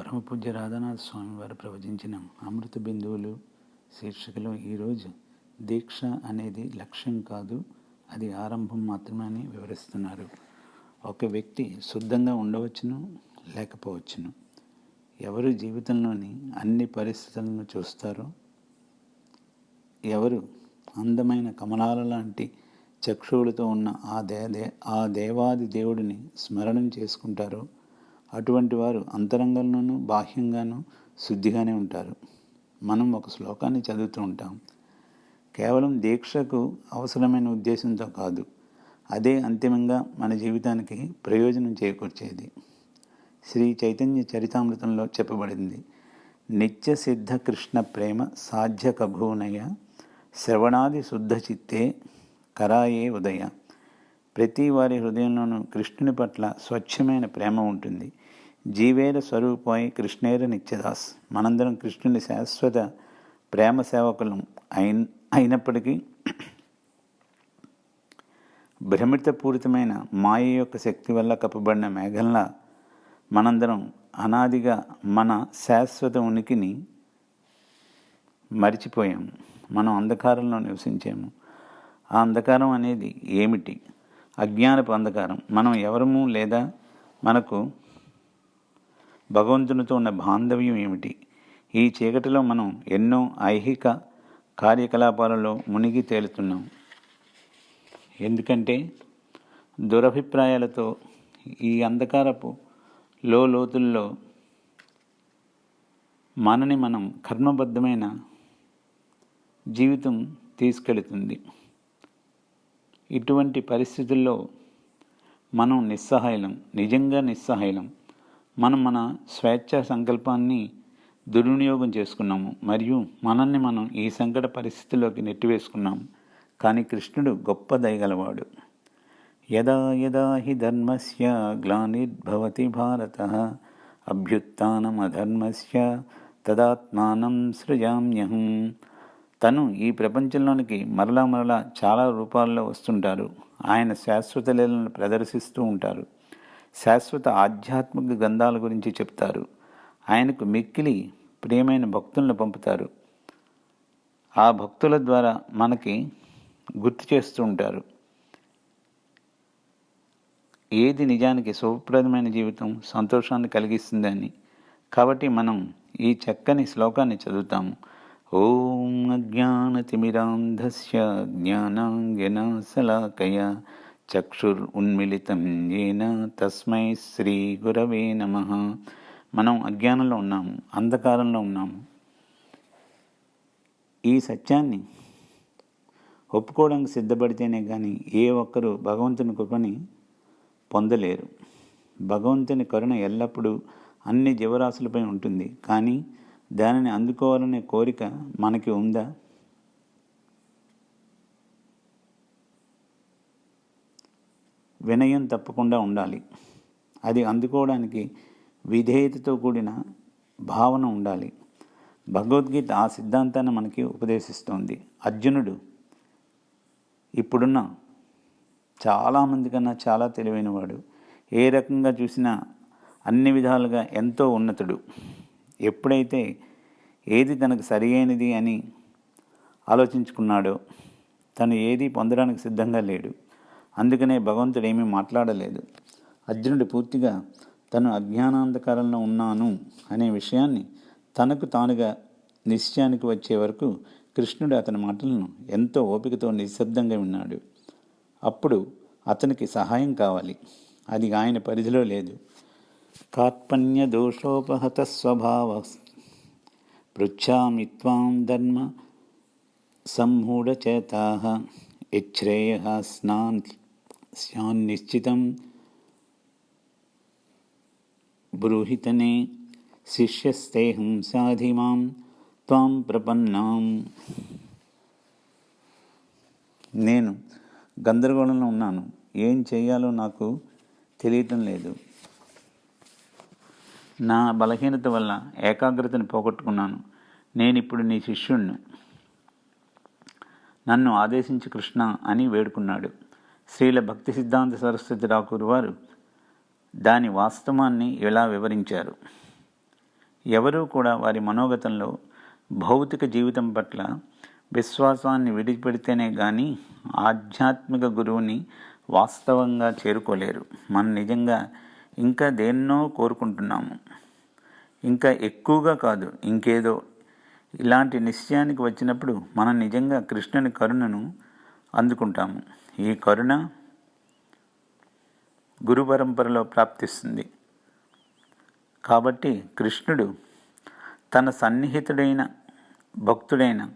పరమపూజ్య రాధానాథ స్వామి వారు ప్రవచించిన అమృత బిందువులు శీర్షికలో ఈరోజు దీక్ష అనేది లక్ష్యం కాదు అది ఆరంభం మాత్రమే అని వివరిస్తున్నారు. ఒక వ్యక్తి శుద్ధంగా ఉండవచ్చును లేకపోవచ్చును? ఎవరు జీవితంలోని అన్ని పరిస్థితులను చూస్తారో? ఎవరు అందమైన కమలాల లాంటి చక్షువులతో ఉన్న ఆ దే- ఆ దేవాది దేవుడిని స్మరణం చేసుకుంటారో? అటువంటి వారు అంతరంగంలోనూ బాహ్యంగానూ శుద్ధిగానే ఉంటారు. మనం ఒక శ్లోకాన్ని చదువుతూ ఉంటాం. కేవలం దీక్షకు అవసరమైన ఉద్దేశంతో కాదు అదే అంతిమంగా మన జీవితానికి ప్రయోజనం చేకూర్చేది. శ్రీ చైతన్య చరితామృతంలో చెప్పబడింది నిత్య సిద్ధ కృష్ణ ప్రేమ సాధ్య కభూనయ శ్రవణాది శుద్ధ చిత్తే కరాయే ఉదయ. ప్రతి వారి హృదయంలోనూ కృష్ణుని పట్ల స్వచ్ఛమైన ప్రేమ ఉంటుంది. జీవేర స్వరూపమై కృష్ణేర నిత్యదాస్. మనందరం కృష్ణుని శాశ్వత ప్రేమ సేవకులం అయిన అయినప్పటికీ భ్రమితపూరితమైన మాయ యొక్క శక్తి వల్ల కప్పబడిన మేఘంలా మనందరం అనాదిగా మన శాశ్వత ఉనికిని మరిచిపోయాము మనం అంధకారంలో నివసించాము. ఆ అంధకారం అనేది ఏమిటి? అజ్ఞానపు అంధకారం. మనం ఎవరము లేదా? మనకు భగవంతునితో ఉన్న బాంధవ్యం ఏమిటి? ఈ చీకటిలో మనం ఎన్నో ఐహిక కార్యకలాపాలలో మునిగి తేలుతున్నాం. ఎందుకంటే దురభిప్రాయాలతో ఈ అంధకారపు లో లోతుల్లో మనని మనం కర్మబద్ధమైన జీవితం తీసుకెళుతుంది. ఇటువంటి పరిస్థితుల్లో మనం నిస్సహాయలం నిజంగా నిస్సహాయలం. మనం మన స్వేచ్ఛ సంకల్పాన్ని దుర్వినియోగం చేసుకున్నాము మరియు మనల్ని మనం ఈ సంకట పరిస్థితిలోకి నెట్టివేసుకున్నాము. కానీ కృష్ణుడు గొప్ప దయగలవాడు. యదా యదా హి ధర్మస్య గ్లానిర్భవతి భారత అభ్యుత్నమధర్మస్య తదాత్మానం సృజామ్యహం. తను ఈ ప్రపంచంలోనికి మరలా మరలా చాలా రూపాల్లో వస్తుంటారు. ఆయన శాశ్వత లీలను ప్రదర్శిస్తూ ఉంటారు. శాశ్వత ఆధ్యాత్మిక గ్రంథాల గురించి చెప్తారు. ఆయనకు మిక్కిలి ప్రియమైన భక్తులను పంపుతారు. ఆ భక్తుల ద్వారా మనకి గుర్తు చేస్తూ ఉంటారు. ఏది నిజానికి శుభప్రదమైన జీవితం సంతోషాన్ని కలిగిస్తుందని కాబట్టి మనం ఈ చక్కని శ్లోకాన్ని చదువుతాము. ఓం అజ్ఞానతిమిరాంధస్య జ్ఞానాంగనా శలాకయ చక్షుర్ ఉన్మిళితం ఏన తస్మై శ్రీ గురవే నమ. మనం అజ్ఞానంలో ఉన్నాము అంధకారంలో ఉన్నాము ఈ సత్యాన్ని ఒప్పుకోవడానికి సిద్ధపడితేనే కానీ ఏ ఒక్కరూ భగవంతుని కృపని పొందలేరు. భగవంతుని కరుణ ఎల్లప్పుడూ అన్ని జీవరాశులపై ఉంటుంది. కానీ దానిని అందుకోవాలనే కోరిక మనకి ఉందా? వినయం తప్పకుండా ఉండాలి. అది అందుకోవడానికి విధేయతతో కూడిన భావన ఉండాలి. భగవద్గీత ఆ సిద్ధాంతాన్ని మనకి ఉపదేశిస్తోంది. అర్జునుడు ఇప్పుడున్న చాలామంది కన్నా చాలా తెలివైనవాడు. ఏ రకంగా చూసినా అన్ని విధాలుగా ఎంతో ఉన్నతుడు. ఎప్పుడైతే ఏది తనకు సరియైనది అని ఆలోచించుకున్నాడో తను ఏది పొందడానికి సిద్ధంగా లేడు. అందుకనే భగవంతుడు ఏమీ మాట్లాడలేదు. అర్జునుడు పూర్తిగా తను అజ్ఞానాంధకారంలో ఉన్నాను అనే విషయాన్ని తనకు తానుగా నిశ్చయానికి వచ్చే వరకు కృష్ణుడు అతని మాటలను ఎంతో ఓపికతో నిశ్శబ్దంగా విన్నాడు. అప్పుడు అతనికి సహాయం కావాలి. అది ఆయన పరిధిలో లేదు. కార్పణ్య దోషోపహత స్వభావ పృచ్ఛామి త్వాం ధర్మ సమ్మూఢచేతా యచ్ఛ్రేయ స్నాన్ స్యాన్నిశ్చితం బ్రూహితనే శిష్యస్తేహం సాధిమాం త్వాం ప్రపన్నాం నేను గందరగోళంలో ఉన్నాను ఏం చేయాలో నాకు తెలియటం లేదు. నా బలహీనత వల్ల ఏకాగ్రతను పోగొట్టుకున్నాను నేను ఇప్పుడు నీ శిష్యుణ్ణి. నన్ను ఆదేశించి కృష్ణ అని వేడుకున్నాడు. శ్రీల భక్తి సిద్ధాంత సరస్వతి రాకూరు వారు దాని వాస్తవాన్ని ఇలా వివరించారు? ఎవరూ కూడా వారి మనోగతంలో భౌతిక జీవితం పట్ల విశ్వాసాన్ని విడిచిపెడితేనే కానీ ఆధ్యాత్మిక గురువుని వాస్తవంగా చేరుకోలేరు. మనం నిజంగా ఇంకా దేన్నో కోరుకుంటున్నాము. ఇంకా ఎక్కువగా కాదు ఇంకేదో. ఇలాంటి నిశ్చయానికి వచ్చినప్పుడు మనం నిజంగా కృష్ణుని కరుణను అందుకుంటాము. ఈ కరుణ గురు పరంపరలో ప్రాప్తిస్తుంది. కాబట్టి కృష్ణుడు తన సన్నిహితుడైన భక్తుడైన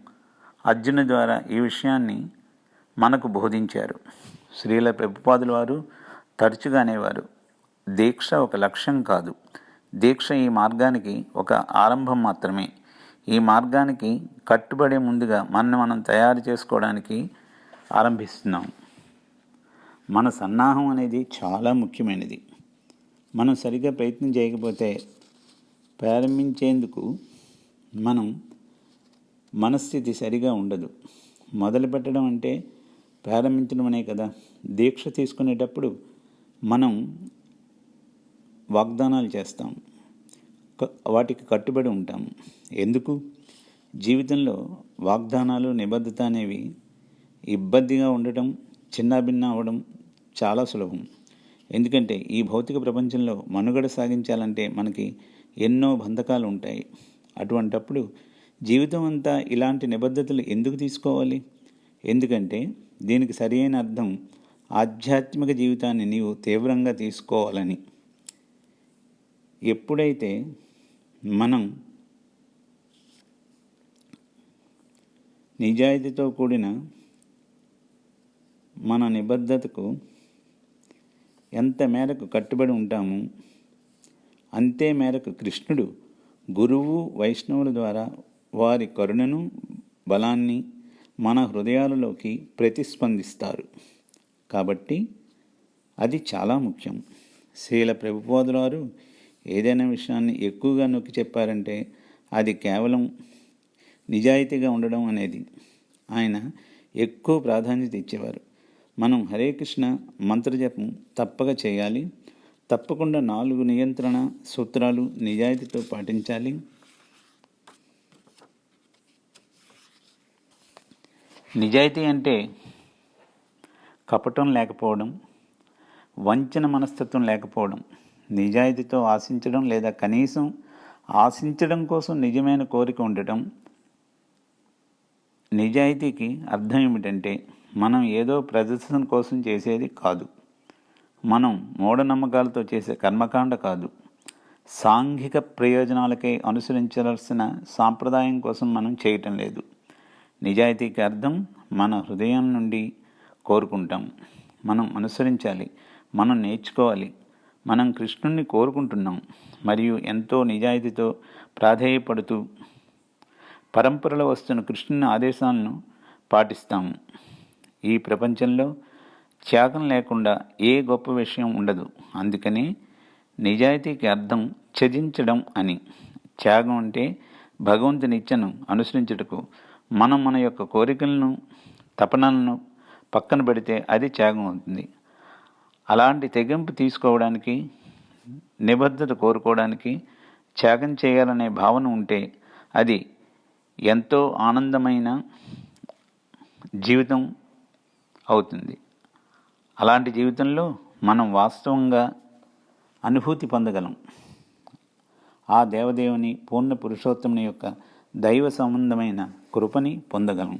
అర్జును ద్వారా ఈ విషయాన్ని మనకు బోధించారు. శ్రీల ప్రభుపాదుల వారు తరచుగా అనేవారు దీక్ష ఒక లక్ష్యం కాదు. దీక్ష ఈ మార్గానికి ఒక ఆరంభం మాత్రమే. ఈ మార్గానికి కట్టుబడే ముందుగా మనం మనం తయారు చేసుకోవడానికి ఆరంభిస్తున్నాం. మన సన్నాహం అనేది చాలా ముఖ్యమైనది. మనం సరిగ్గా ప్రయత్నం చేయకపోతే ప్రారంభించేందుకు మనం మనస్థితి సరిగా ఉండదు. మొదలు పెట్టడం అంటే ప్రారంభించడం అనే కదా. దీక్ష తీసుకునేటప్పుడు మనం వాగ్దానాలు చేస్తాం. వాటికి కట్టుబడి ఉంటాం. ఎందుకు? జీవితంలో వాగ్దానాలు నిబద్ధత అనేవి ఇబ్బందిగా ఉండటం చిన్నాభిన్న అవ్వడం చాలా సులభం. ఎందుకంటే ఈ భౌతిక ప్రపంచంలో మనుగడ సాగించాలంటే మనకి ఎన్నో బంధకాలు ఉంటాయి. అటువంటప్పుడు జీవితం అంతా ఇలాంటి నిబద్ధతలు ఎందుకు తీసుకోవాలి? ఎందుకంటే దీనికి సరియైన అర్థం ఆధ్యాత్మిక జీవితాన్ని నీవు తీవ్రంగా తీసుకోవాలని. ఎప్పుడైతే మనం నిజాయితీతో కూడిన మన నిబద్ధతకు ఎంత మేరకు కట్టుబడి ఉంటామో అంతే మేరకు కృష్ణుడు గురువు వైష్ణవుల ద్వారా వారి కరుణను బలాన్ని మన హృదయాలలోకి ప్రతిస్పందిస్తారు. కాబట్టి అది చాలా ముఖ్యం. శ్రీల ప్రభుపాదులారు ఏదైనా విషయాన్ని ఎక్కువగా నొక్కి చెప్పారంటే అది కేవలం నిజాయితీగా ఉండడం అనేది. ఆయన ఎక్కువ ప్రాధాన్యత ఇచ్చేవారు. మనం హరే కృష్ణ మంత్రజపం తప్పక చేయాలి. తప్పకుండా నాలుగు నియంత్రణ సూత్రాలు నిజాయితీతో పాటించాలి. నిజాయితీ అంటే కపటం లేకపోవడం వంచన మనస్తత్వం లేకపోవడం నిజాయితీతో ఆశించడం లేదా కనీసం ఆశించడం కోసం నిజమైన కోరిక ఉండటం. నిజాయితీకి అర్థం ఏమిటంటే మనం ఏదో ప్రదర్శన కోసం చేసేది కాదు. మనం మూఢనమ్మకాలతో చేసే కర్మకాండ కాదు. సాంఘిక ప్రయోజనాలకై అనుసరించాల్సిన సాంప్రదాయం కోసం మనం చేయటం లేదు. నిజాయితీకి అర్థం మన హృదయం నుండి కోరుకుంటాం. మనం అనుసరించాలి. మనం నేర్చుకోవాలి. మనం కృష్ణుణ్ణి కోరుకుంటున్నాం. మరియు ఎంతో నిజాయితీతో ప్రాధేయపడుతూ పరంపరలో వస్తున్న కృష్ణుని ఆదేశాలను పాటిస్తాము ఈ ప్రపంచంలో త్యాగం లేకుండా ఏ గొప్ప విషయం ఉండదు. అందుకని నిజాయితీకి అర్థం త్యజించడం అని. త్యాగం అంటే భగవంతుని ఇచ్చను అనుసరించుటకు మనం మన యొక్క కోరికలను తపనలను పక్కన పెడితే అది త్యాగం అవుతుంది. అలాంటి తెగింపు తీసుకోవడానికి నిబద్ధత కోరుకోవడానికి త్యాగం చేయాలనే భావన ఉంటే అది ఎంతో ఆనందమైన జీవితం అవుతుంది. అలాంటి జీవితంలో మనం వాస్తవంగా అనుభూతి పొందగలం. ఆ దేవదేవుని పూర్ణ పురుషోత్తముని యొక్క దైవ సంబంధమైన కృపని పొందగలం.